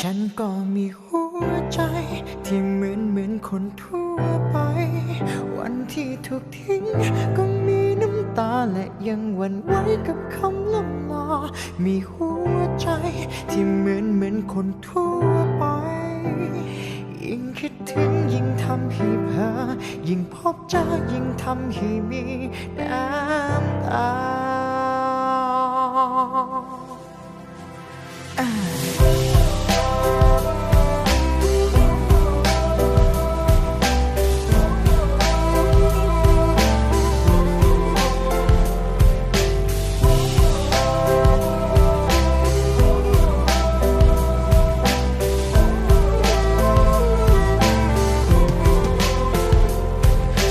ฉันก็มีหัวใจ ที่เหมือนเหมือนคนทั่วไป วันที่ถูกทิ้ง ก็มีน้ำตาและยังหวั่นไหวกับคำล่ำลามีหัวใจ ที่เหมือนเหมือนคนทั่วไป ยิ่งคิดถึงยิ่งทำให้เพ้อยิ่งพบเจอยิ่งทำให้มีน้ำตา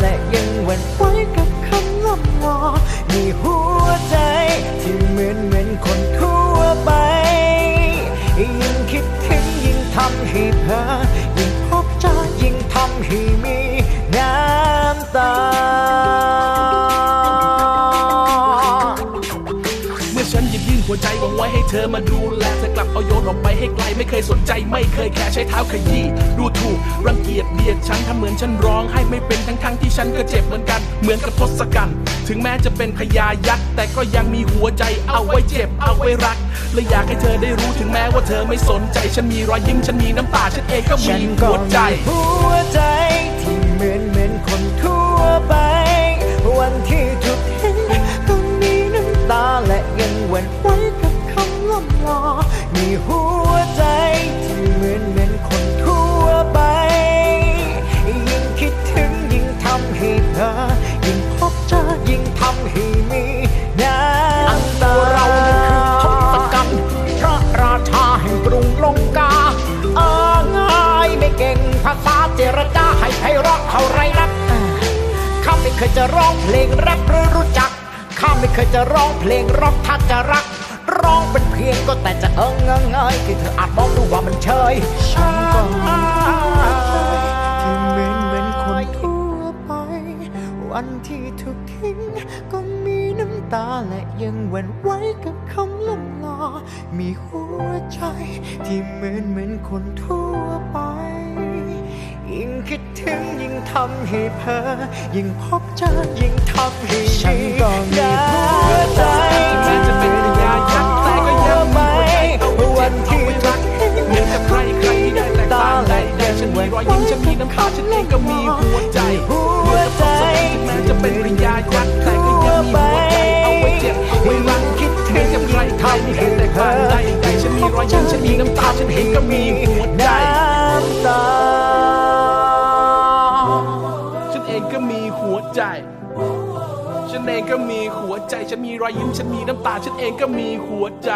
และยังหวั่นไหวกับคำล่ำลามีหัวใจที่เหมือนเหมือนคนทั่วไป ยิ่งคิดถึงยิ่งทำให้เพ้อยิ่งพบเจอยิ่งทำให้มี อมาดูแลเธอกลับเอาโยนออกไปให้ไกลไม่เคยสนใจไม่เคยแค่ใช้เท้าขยี้ดูถูกรังเกียจเบียดฉันทำเหมือนฉันร้องให้ไม่เป็นทั้งทั้งที่ฉันก็เจ็บเหมือนกันเหมือนกับทศกัณฐ์ถึงแม้จะเป็นพญายักษ์แต่ก็ยังมีหัวใจเอาไว้เจ็บเอาไว้รักและอยากให้เธอได้รู้ถึงแม้ว่าเธอไม่สนใจฉันมีรอยยิ้มฉันมีน้ำตาฉันเองก็มีหัวใจหัวใจที่เหมือนเหมือน มีหัวใจที่เหมือนเหมือนคนทั่วไป ยิ่งคิดถึงยิ่งทำให้เธอ ยิ่งพบเจอยิ่งทำให้มีน้ำตาเราคือทศกัณฐ์พระราชาแห่งกรุงลงกาเออง่ายไม่เก่งภาษาเจรจาให้ไพเราะเท่าไรนักข้าไม่เคยจะร้องเพลงแรปหรือรู้จักข้าไม่เคยจะร้องเพลงร็อกถ้าจะรัก ร้องเป็นเพียงก็แต่จะเอิงเงยเงยที่เธออาจมองดูว่ามันเชยฉันก็มีหัวใจที่เหมือนเหมือนคนทั่วไป วันที่ถูกทิ้งก็มีน้ำตาและยังหวั่นไหวกับคำล่ำลามีหัวใจที่เหมือนเหมือนคนทั่วไปยิ่งคิดถึงยิ่งทำให้เพ้อยิ่งพบเจอยิ่งทำให้ฉันก็มีหัวใจ ยักษ์แต่ก็ยังมีหัวใจเอาไว้วันที่รักเหมือนกับใครใครไม่ได้แตกต่างใดแต่ฉันมีรอยยิ้มฉันมีน้ำตาฉันเองก็มีหัวใจหัวเมือนใจกับทศกัณฐ์แม้จะเป็นพญญายักษ์แต่ก็ยังมีหัวใจเอาไว้เจ็บไว้รักคิดเหมือนกับใครใครไม่ได้แตกต่างใดแต่ฉันมีรอยยิ้มฉันมีน้ำตาฉันเองก็มีหัวใจน้ำตาฉันเองก็มีหัวใจ ฉันเองก็มีหัวใจ ฉันมีรอยยิ้ม ฉันมีน้ำตา ฉันเองก็มีหัวใจ